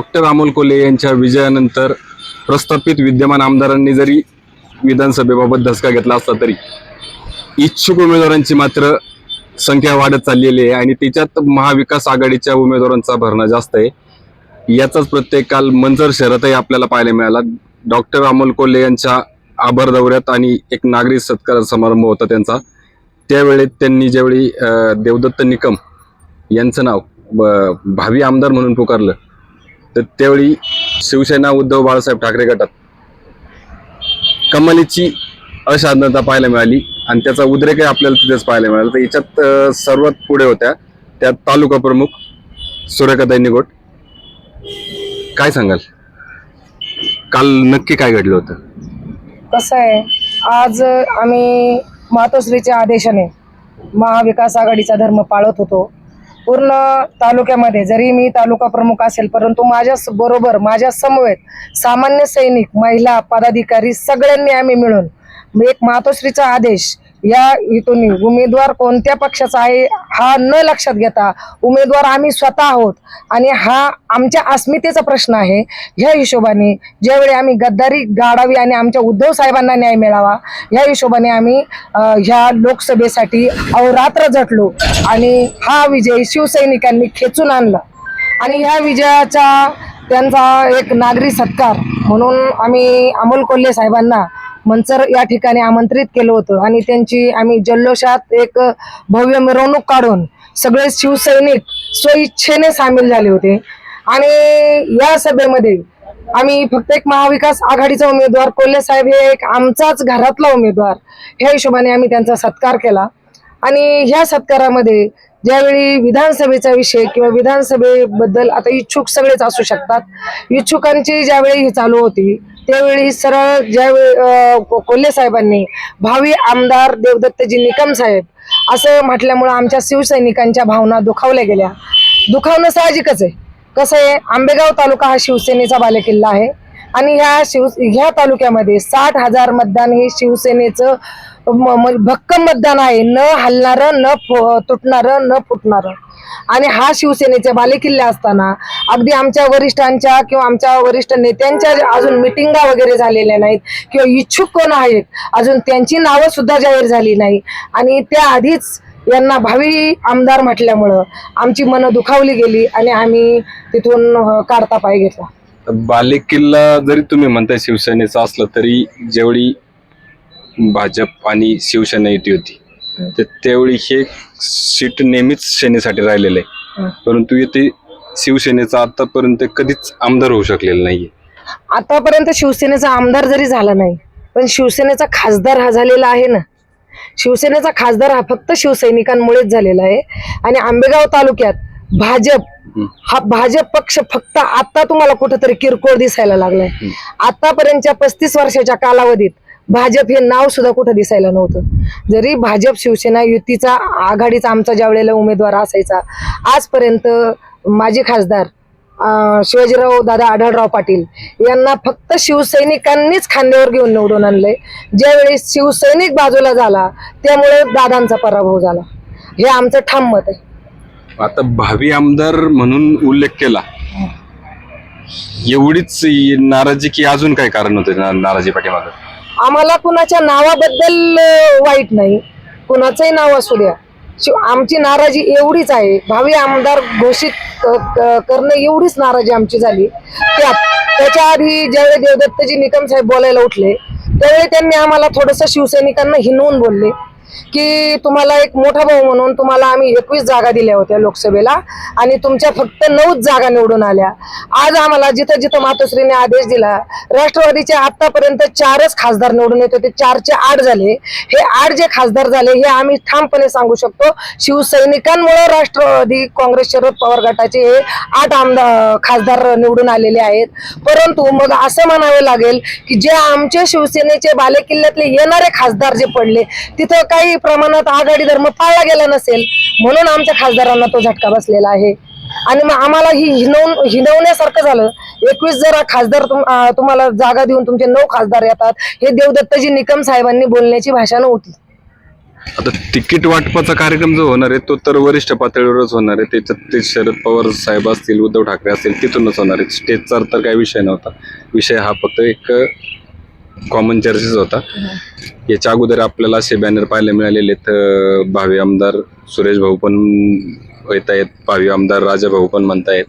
Doctor Amol Kolhe यांच्या विजयानंतर प्रस्थापित विद्यमान आमदारांनी जरी विधानसभेबाबत धसका घेतला असला तरी इच्छुक उमेदवारांची मात्र संख्या वाढत चाललेली आहे आणि त्याच्यात महाविकास आघाडीच्या उमेदवारांचा भरणा जास्त आहे. याचाच प्रत्येक काल मंजर शहरातही आपल्याला पाहायला मिळाला. डॉक्टर अमोल कोल्हे यांच्या आभार दौऱ्यात आणि एक नागरिक सत्कार समारंभ होता त्यांचा. त्यावेळी त्यांनी ज्यावेळी देवदत्त निकम यांचं नाव भावी आमदार म्हणून पुकारलं तर त्यावेळी शिवसेना उद्धव बाळासाहेब ठाकरे गटात कमालीची असाधनता पाहायला मिळाली आणि त्याचा उद्रेकही आपल्याला तिथेच पाहायला मिळाला. तर याच्यात सर्वात पुढे होत्या त्यात तालुका प्रमुख सूर्यकाताई निगोट. काय सांगाल? काल नक्की काय घडलं होतं? कसं आहे आज आम्ही मातोश्रीच्या आदेशाने महाविकास आघाडीचा धर्म पाळत होतो. पूर्ण तालुक्यामध्ये जरी मी तालुका प्रमुख असेल परंतु माझ्या बरोबर माझ्या समवेत सामान्य सैनिक महिला पदाधिकारी सगळ्यांनी आम्ही मिळून एक मातोश्रीचा आदेश या इथून उमेदवार कोणत्या पक्षाचा आहे हा न लक्षात घेता उमेदवार आम्ही स्वतः आहोत. आणि हा आमच्या अस्मितेचा प्रश्न आहे. ह्या हिशोबाने ज्यावेळी आम्ही गद्दारी गाडावी आणि आमच्या उद्धव साहेबांना न्याय मिळावा ह्या हिशोबाने आम्ही ह्या लोकसभेसाठी अहोरात्र झटलो आणि हा विजय शिवसैनिकांनी खेचून आणला. आणि ह्या विजयाचा त्यांचा एक नागरी सत्कार म्हणून आम्ही अमोल कोल्हे साहेबांना मंचर या ठिकाणी आमंत्रित केलं होतं. आणि त्यांची आम्ही जल्लोषात एक भव्य मिरवणूक काढून सगळे शिवसैनिक स्वइच्छेने सामील झाले होते. आणि या सभेमध्ये आम्ही फक्त एक महाविकास आघाडीचा उमेदवार कोल्हे साहेब हे एक आमचाच घरातला उमेदवार ह्या हिशोबाने आम्ही त्यांचा सत्कार केला. आणि ह्या सत्कारामध्ये ज्यावेळी विधानसभेचा विषय किंवा विधानसभेबद्दल आता इच्छुक सगळेच असू शकतात. इच्छुकांची ज्यावेळी ही चालू होती त्यावेळी सरळ ज्यावेळी कोल्हे साहेबांनी भावी आमदार देवदत्तजी निकम साहेब असं म्हटल्यामुळं आमच्या शिवसैनिकांच्या भावना दुखावल्या गेल्या. दुखावणं साहजिकच आहे. कसं आहे आंबेगाव तालुका हा शिवसेनेचा बालेकिल्ला आहे आणि ह्या शिव ह्या तालुक्यामध्ये साठ हजार मतदान हे शिवसेनेचं भक्कम मतदान आहे. न हलणारं न फु- तुटणारं न फुटणारं. आणि हा शिवसेनेचे बालेकिल्ले असताना अगदी आमच्या वरिष्ठांच्या किंवा आमच्या वरिष्ठ नेत्यांच्या ज्या अजून मिटिंगा वगैरे झालेल्या नाहीत किंवा इच्छुक कोण आहेत अजून त्यांची नावं सुद्धा जाहीर झाली नाही. आणि त्या आधीच यांना भावी आमदार म्हटल्यामुळं आमची मनं दुखावली गेली आणि आम्ही तिथून काढता पाय घेतला. बालेकिल्ला जरी तुम्ही म्हणताय शिवसेनेचा असलं तरी जेवढी भाजप आणि शिवसेना युती होती तर त्यावेळी हे सीट नेहमीच सेनेसाठी राहिलेलं आहे. परंतु येथे शिवसेनेचा आतापर्यंत कधीच आमदार होऊ शकलेला नाहीये. आतापर्यंत शिवसेनेचा आमदार जरी झाला नाही पण शिवसेनेचा खासदार हा झालेला आहे ना. शिवसेनेचा खासदार हा फक्त शिवसैनिकांमुळेच झालेला आहे. आणि आंबेगाव तालुक्यात भाजप. हा भाजप पक्ष फक्त आता तुम्हाला कुठेतरी किरकोळ दिसायला लागलाय. आतापर्यंतच्या पस्तीस वर्षाच्या कालावधीत भाजप हे नाव सुद्धा कुठं दिसायला नव्हतं. जरी भाजप शिवसेना युतीचा आघाडीचा आमचा ज्या वेळेला उमेदवार असायचा आजपर्यंत माजी खासदार शिवाजीराव दादा आढळराव पाटील यांना फक्त शिवसैनिकांनीच खांद्यावर घेऊन निवडून आणलंय. ज्यावेळी शिवसैनिक बाजूला झाला त्यामुळे दादांचा पराभव झाला. हे आमचं ठाम मत आहे. आता भावी आमदार म्हणून उल्लेख केला एवढीच नाराजी की अजून काय कारण होते नाराजी पाठीमागं? आम्हाला कुणाच्या नावाबद्दल वाईट नाही. कुणाचंही नाव असू द्या. शिव आमची नाराजी एवढीच आहे. भावी आमदार घोषित क- क- करणं एवढीच नाराजी आमची झाली. त्यात त्याच्या आधी ज्यावेळी देवदत्तजी निकम साहेब बोलायला उठले त्यावेळी त्यांनी आम्हाला थोडंसं शिवसैनिकांना हिनवून बोलले. की तुम्हाला एक मोठा भाऊ म्हणून तुम्हाला आम्ही एकवीस जागा दिल्या होत्या लोकसभेला आणि तुमच्या फक्त नऊच जागा निवडून आल्या. आज आम्हाला जिथं जिथं मातोश्रीने आदेश दिला राष्ट्रवादीचे आतापर्यंत चारच खासदार निवडून येत होते चारचे आठ झाले. हे आठ जे खासदार झाले हे आम्ही ठामपणे सांगू शकतो शिवसैनिकांमुळे राष्ट्रवादी काँग्रेस शरद पवार गटाचे हे आठ आमदार खासदार निवडून आलेले आहेत. परंतु मग असं म्हणावं लागेल की जे आमचे शिवसेनेचे बालेकिल्ल्यातले येणारे खासदार जे पडले तिथं काय काही प्रमाणात आघाडी धर्म पाळला गेला नसेल म्हणून आमच्या खासदारांना तो झटका बसलेला आहे. आणि मग आम्हाला ही हिनवून हिनवण्यासारखं झालं. एकवीस जरा खासदार तुम- तुम्हाला जागा देऊन तुमचे नऊ खासदार येतात. हे देवदत्तजी निकम साहेबांनी बोलण्याची भाषा नव्हती. आता तिकीट वाटपाचा कार्यक्रम जो होणार आहे तो तर वरिष्ठ पातळीवरच होणार आहे. त्याच्यात ते शरद पवार साहेब असतील उद्धव ठाकरे असतील तिथूनच होणार आहे. स्टेजचा तर काही विषय नव्हता. विषय हा फक्त एक कॉमन चर्चेस होता. याच्या अगोदर आपल्याला असे बॅनर पाहायला मिळालेले आहेत भावी आमदार सुरेश भाऊ पण येत आहेत भावी आमदार राजा भाऊ पण म्हणतायत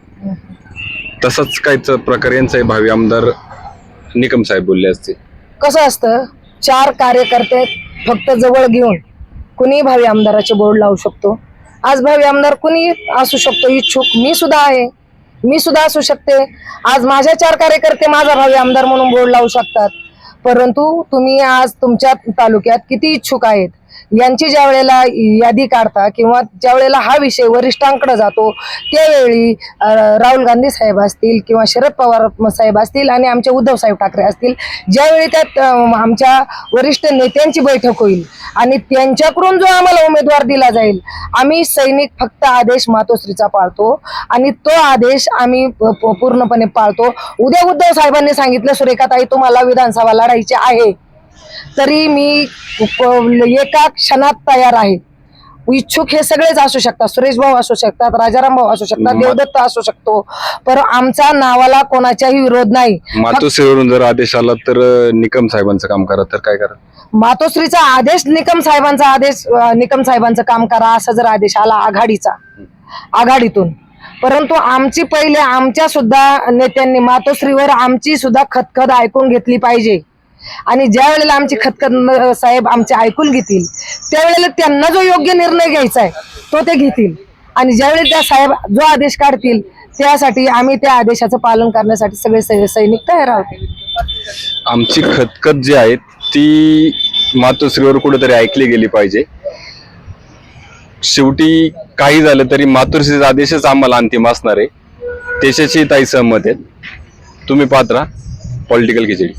तसंच काहीच प्रकार यांचा भावी आमदार निकम साहेब बोलले असते कसं असतं चार कार्यकर्ते फक्त जवळ घेऊन कुणी भावी आमदाराचे बोर्ड लावू शकतो. आज भावी आमदार कुणी असू शकतो इच्छुक मी सुद्धा आहे. मी सुद्धा असू शकते. आज माझ्या चार कार्यकर्ते माझा भावी आमदार म्हणून बोर्ड लावू शकतात. परंतु तुम्ही आज तुमच्या तालुक्यात किती इच्छुक आहेत? यांची ज्या वेळेला यादी काढता किंवा ज्या वेळेला हा विषय वरिष्ठांकडे जातो त्यावेळी राहुल गांधी साहेब असतील किंवा शरद पवार साहेब असतील आणि आमचे उद्धव साहेब ठाकरे असतील ज्यावेळी त्यात आमच्या वरिष्ठ नेत्यांची बैठक होईल आणि त्यांच्याकडून जो आम्हाला उमेदवार दिला जाईल आम्ही सैनिक फक्त आदेश मातोश्रीचा पाळतो आणि तो आदेश आम्ही प- प- पूर्णपणे पाळतो. उद्या उद्धव साहेबांनी सांगितलं सुरेखाताई तुम्हाला विधानसभा लढायची आहे. तरी मी एका क्षणात तयार आहे. इच्छुक हे सगळेच असू शकतात. सुरेश भाऊ असू शकतात राजाराम भाऊ असू शकतात देवदत्त असू शकतो. पण आमचा नावाला कोणाचाही विरोध नाही. मातोश्रीवरून जर आदेश आला तर निकम साहेबांचं काम करा. तर काय करा? मातोश्रीचा आदेश निकम साहेबांचा आदेश निकम साहेबांचं काम करा असा जर आदेश आला आघाडीचा आघाडीतून. परंतु आमची पहिले आमच्या सुद्धा नेत्यांनी मातोश्रीवर आमची सुद्धा खतखत ऐकून घेतली पाहिजे. आणि ज्या वेळेला आमची खतखत साहेब आमचे ऐकून घेतील त्यावेळेला त्यांना जो योग्य निर्णय घ्यायचा आहे तो ते घेतील. आणि ज्यावेळी त्या साहेब जो आदेश काढतील त्यासाठी आम्ही त्या आदेशाचं पालन करण्यासाठी सगळे सैनिक तयार आहोत. आमची खतखत जी आहे ती मातोश्रीवर कुठेतरी ऐकली गेली पाहिजे. शेवटी काही झालं तरी मातोश्रीचा आदेशच आम्हाला अंतिम असणार आहे. त्याच्याशी ताई सहमत आहेत. तुम्ही पात्रा पॉलिटिकल खिचडी.